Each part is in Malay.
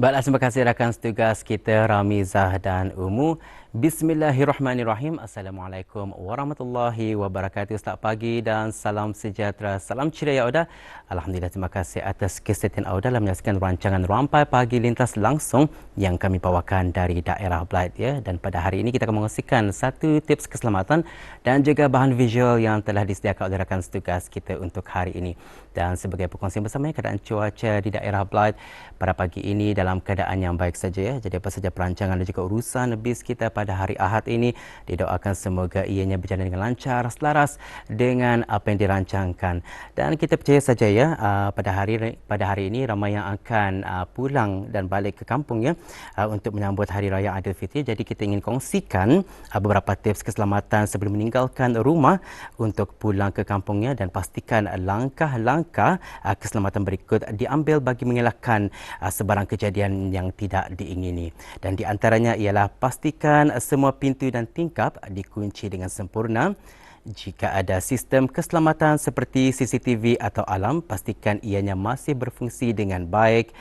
Baiklah, terima kasih rakan setugas kita Ramizah dan Umu. Bismillahirrahmanirrahim. Assalamualaikum warahmatullahi wabarakatuh. Selamat pagi dan salam sejahtera. Salam ceria ya Auda. Alhamdulillah terima kasih atas kesetiaan Auda dalam menyaksikan rancangan Rampai Pagi Lintas langsung yang kami bawakan dari daerah Blight ya. Dan pada hari ini kita akan mengongsikan satu tips keselamatan dan juga bahan visual yang telah disediakan oleh rakan setugas kita untuk hari ini. Dan sebagai perkongsian bersama keadaan cuaca di daerah Blight pada pagi ini dalam keadaan yang baik saja ya. Jadi apa saja perancangan dan juga urusan bis kita pada hari Ahad ini. Didoakan semoga ianya berjalan dengan lancar selaras dengan apa yang dirancangkan. Dan kita percaya saja ya uh, pada hari pada hari ini ramai yang akan uh, pulang dan balik ke kampung ya uh, untuk menyambut hari raya Aidilfitri jadi kita ingin kongsikan beberapa tips keselamatan sebelum meninggalkan rumah untuk pulang ke kampungnya dan pastikan langkah-langkah keselamatan berikut diambil bagi mengelakkan sebarang kejadian yang tidak diingini. Dan di antaranya ialah pastikan semua pintu dan tingkap dikunci dengan sempurna. Jika ada sistem keselamatan seperti CCTV atau alam, pastikan ianya masih berfungsi dengan baik.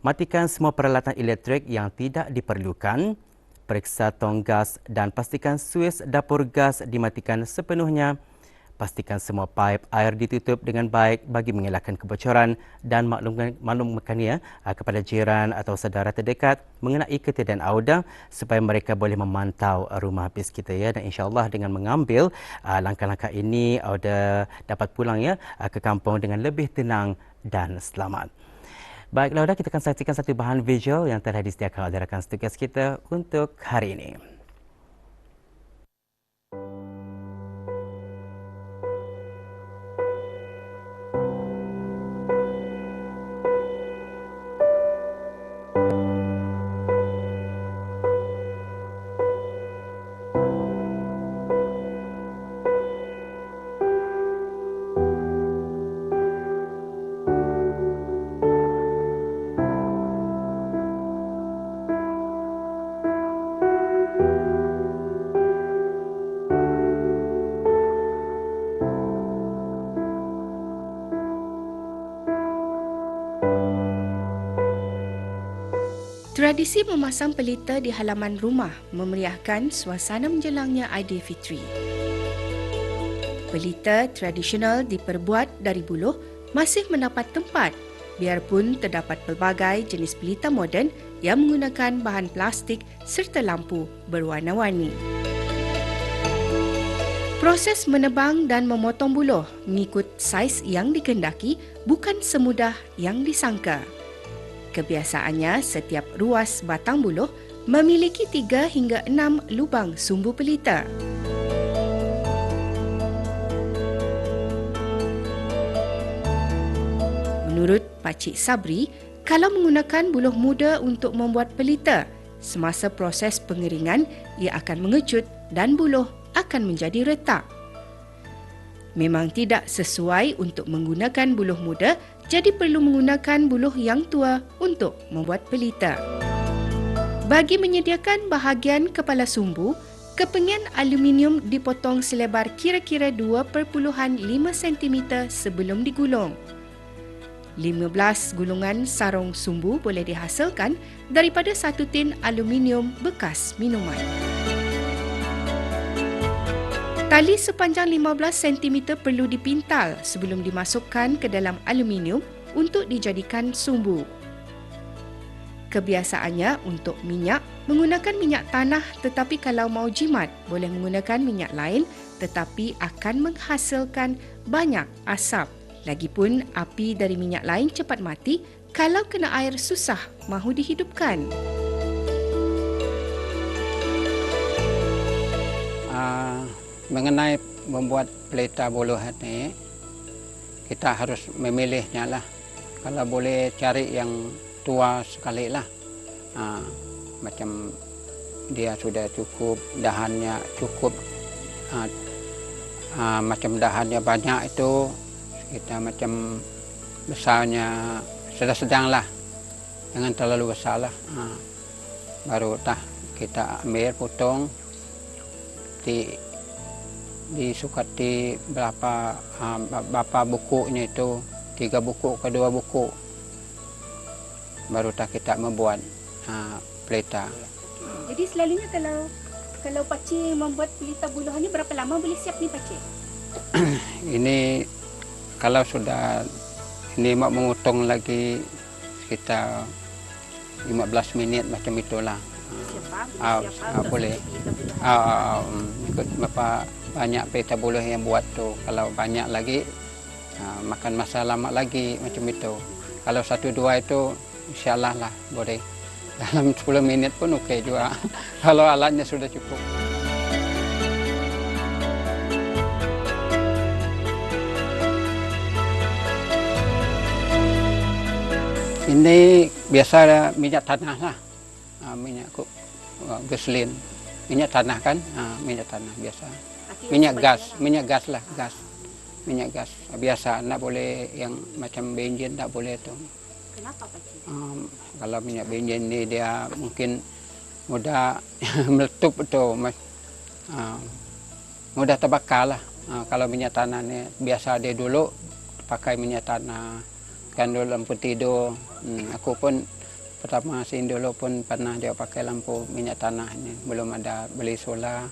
Matikan semua peralatan elektrik yang tidak diperlukan. Periksa tong gas dan pastikan suis dapur gas dimatikan sepenuhnya pastikan semua pipe air ditutup dengan baik bagi mengelakkan kebocoran dan maklumkan maklumkannya uh, kepada jiran atau saudara terdekat mengenai ketiadaan auda supaya mereka boleh memantau rumah habis kita ya dan insyaallah dengan mengambil uh, langkah-langkah ini auda dapat pulang ya uh, ke kampung dengan lebih tenang dan selamat. Baiklah, kita akan saksikan satu bahan visual yang telah disediakan oleh rakan setugas kita untuk hari ini. Tradisi memasang pelita di halaman rumah memeriahkan suasana menjelangnya Aidilfitri. Pelita tradisional diperbuat dari buluh masih mendapat tempat biarpun terdapat pelbagai jenis pelita moden yang menggunakan bahan plastik serta lampu berwarna-warni. Proses menebang dan memotong buluh mengikut saiz yang dikendaki bukan semudah yang disangka. Kebiasaannya, setiap ruas batang buluh memiliki tiga hingga enam lubang sumbu pelita. Menurut Pakcik Sabri, kalau menggunakan buluh muda untuk membuat pelita, semasa proses pengeringan ia akan mengecut dan buluh akan menjadi retak. Memang tidak sesuai untuk menggunakan buluh muda jadi perlu menggunakan buluh yang tua untuk membuat pelita. Bagi menyediakan bahagian kepala sumbu, kepengian aluminium dipotong selebar kira-kira 2.5 cm sebelum digulung. 15 gulungan sarung sumbu boleh dihasilkan daripada satu tin aluminium bekas minuman. Tali sepanjang 15 cm perlu dipintal sebelum dimasukkan ke dalam aluminium untuk dijadikan sumbu. Kebiasaannya untuk minyak menggunakan minyak tanah tetapi kalau mau jimat boleh menggunakan minyak lain tetapi akan menghasilkan banyak asap. Lagipun api dari minyak lain cepat mati kalau kena air susah mahu dihidupkan. Mengenai membuat pelita buluh ini kita harus memilihnya lah. Kalau boleh cari yang tua sekali lah. Ha, macam dia sudah cukup dahannya cukup. Ha, ha, macam dahannya banyak itu kita macam besarnya sedang-sedang lah. Jangan terlalu besar lah. Ha, baru tah kita ambil potong di disukati berapa uh, berapa bukunya itu tiga buku ke dua buku baru tak kita membuat uh, pelita. Jadi selalunya kalau kalau pakcik membuat pelita buluh ni berapa lama boleh siap ni pakcik? Ini kalau sudah ini mak mengutung lagi sekitar 15 minit macam itulah. Siapa? Ah, Boleh siapa ah, untuk boleh. Ah, ah, um, ikut berapa banyak pelita buluh yang buat tu. Kalau banyak lagi ah, makan masa lama lagi macam itu. Kalau satu dua itu insyaallah lah boleh. Dalam 10 minit pun okey juga. kalau alatnya sudah cukup. Ini biasa minyak tanah lah. Ah, minyak ku, ah, gasolin. Minyak tanah kan? Minyak tanah biasa. Minyak gas, minyak gas lah, gas. Minyak gas. Biasa, tak boleh yang macam bensin, tak boleh tu. Kenapa pakcik? Um, kalau minyak bensin ni dia mungkin mudah meletup tu. Mas- ah, mudah terbakar lah. Ah, kalau minyak tanah ni biasa dia dulu pakai minyak tanah kan dulu lampu tidur. Hmm, aku pun pertama sini dulu pun pernah dia pakai lampu minyak tanah ni. Belum ada beli solar.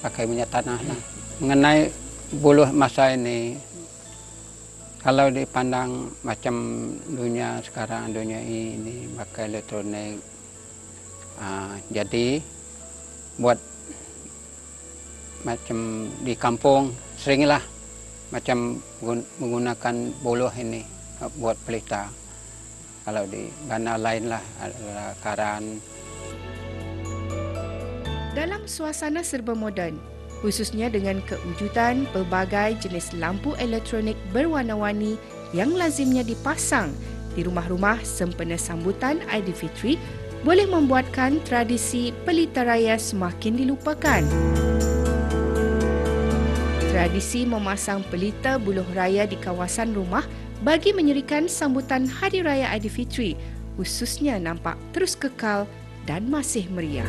Pakai minyak tanah lah. Mengenai buluh masa ini kalau dipandang macam dunia sekarang dunia ini pakai elektronik ah, jadi buat macam di kampung seringlah macam gun- menggunakan buluh ini buat pelita kalau di bandar lain lah karan Dalam suasana serba moden, khususnya dengan kewujudan pelbagai jenis lampu elektronik berwarna-warni yang lazimnya dipasang di rumah-rumah sempena sambutan Aidilfitri boleh membuatkan tradisi pelita raya semakin dilupakan. Tradisi memasang pelita buluh raya di kawasan rumah bagi menyerikan sambutan Hari Raya Aidilfitri khususnya nampak terus kekal dan masih meriah.